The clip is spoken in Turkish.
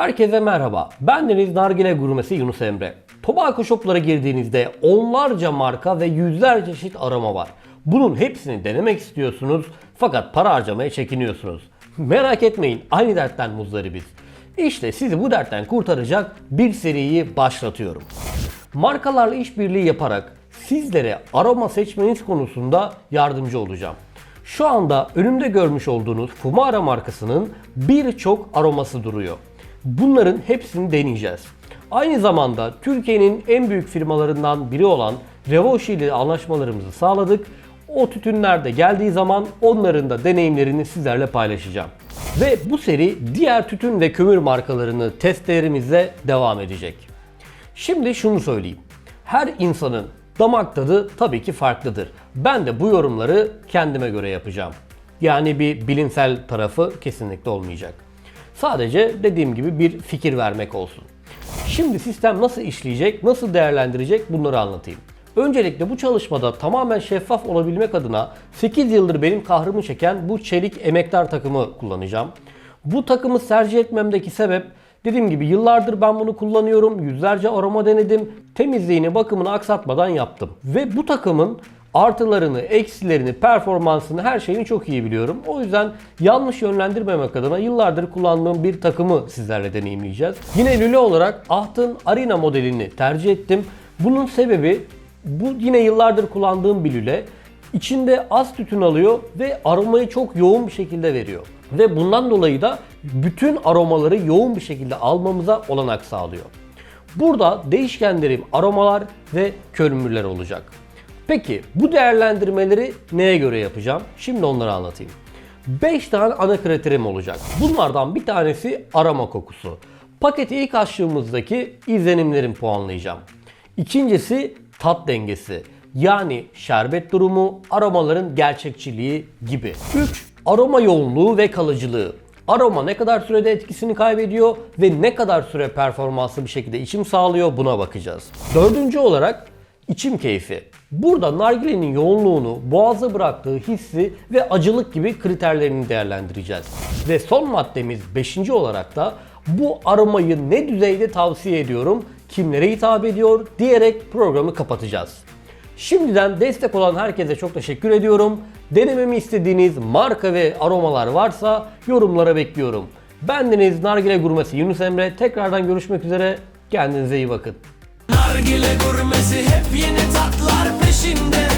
Herkese merhaba. Ben Deniz Nargile Gurmesi Yunus Emre. Tobacco shoplara girdiğinizde onlarca marka ve yüzlerce çeşit aroma var. Bunun hepsini denemek istiyorsunuz fakat para harcamaya çekiniyorsunuz. Merak etmeyin aynı dertten muzdaribiz. İşte sizi bu dertten kurtaracak bir seriyi başlatıyorum. Markalarla işbirliği yaparak sizlere aroma seçmeniz konusunda yardımcı olacağım. Şu anda önümde görmüş olduğunuz Fumara markasının birçok aroması duruyor. Bunların hepsini deneyeceğiz. Aynı zamanda Türkiye'nin en büyük firmalarından biri olan Revoshi ile anlaşmalarımızı sağladık. O tütünler de geldiği zaman onların da deneyimlerini sizlerle paylaşacağım. Ve bu seri diğer tütün ve kömür markalarını testlerimizle devam edecek. Şimdi şunu söyleyeyim. Her insanın damak tadı tabii ki farklıdır. Ben de bu yorumları kendime göre yapacağım. Yani bir bilimsel tarafı kesinlikle olmayacak. Sadece dediğim gibi bir fikir vermek olsun. Şimdi sistem nasıl işleyecek, nasıl değerlendirecek bunları anlatayım. Öncelikle bu çalışmada tamamen şeffaf olabilmek adına 8 yıldır benim kahrımı çeken bu çelik emektar takımı kullanacağım. Bu takımı tercih etmemdeki sebep dediğim gibi yıllardır ben bunu kullanıyorum. Yüzlerce aroma denedim. Temizliğini, bakımını aksatmadan yaptım. Ve bu takımın artılarını, eksilerini, performansını, her şeyini çok iyi biliyorum. O yüzden yanlış yönlendirmemek adına yıllardır kullandığım bir takımı sizlerle deneyimleyeceğiz. Yine lüle olarak Aht'ın Arena modelini tercih ettim. Bunun sebebi bu yine yıllardır kullandığım bir lüle. İçinde az tütün alıyor ve aromayı çok yoğun bir şekilde veriyor. Ve bundan dolayı da bütün aromaları yoğun bir şekilde almamıza olanak sağlıyor. Burada değişkenlerim aromalar ve körümürler olacak. Peki bu değerlendirmeleri neye göre yapacağım? Şimdi onları anlatayım. 5 tane ana kriterim olacak. Bunlardan bir tanesi aroma kokusu. Paketi ilk açtığımızdaki izlenimlerimi puanlayacağım. İkincisi tat dengesi. Yani şerbet durumu, aromaların gerçekçiliği gibi. 3. Aroma yoğunluğu ve kalıcılığı. Aroma ne kadar sürede etkisini kaybediyor ve ne kadar süre performanslı bir şekilde içim sağlıyor buna bakacağız. Dördüncü olarak içim keyfi. Burada nargilenin yoğunluğunu, boğaza bıraktığı hissi ve acılık gibi kriterlerini değerlendireceğiz. Ve son maddemiz 5. olarak da bu aromayı ne düzeyde tavsiye ediyorum, kimlere hitap ediyor diyerek programı kapatacağız. Şimdiden destek olan herkese çok teşekkür ediyorum. Denememi istediğiniz marka ve aromalar varsa yorumlara bekliyorum. Bendeniz Nargile Gurmesi Yunus Emre. Tekrardan görüşmek üzere. Kendinize iyi bakın. Nargile gurmesi hep yeni tatlar peşinde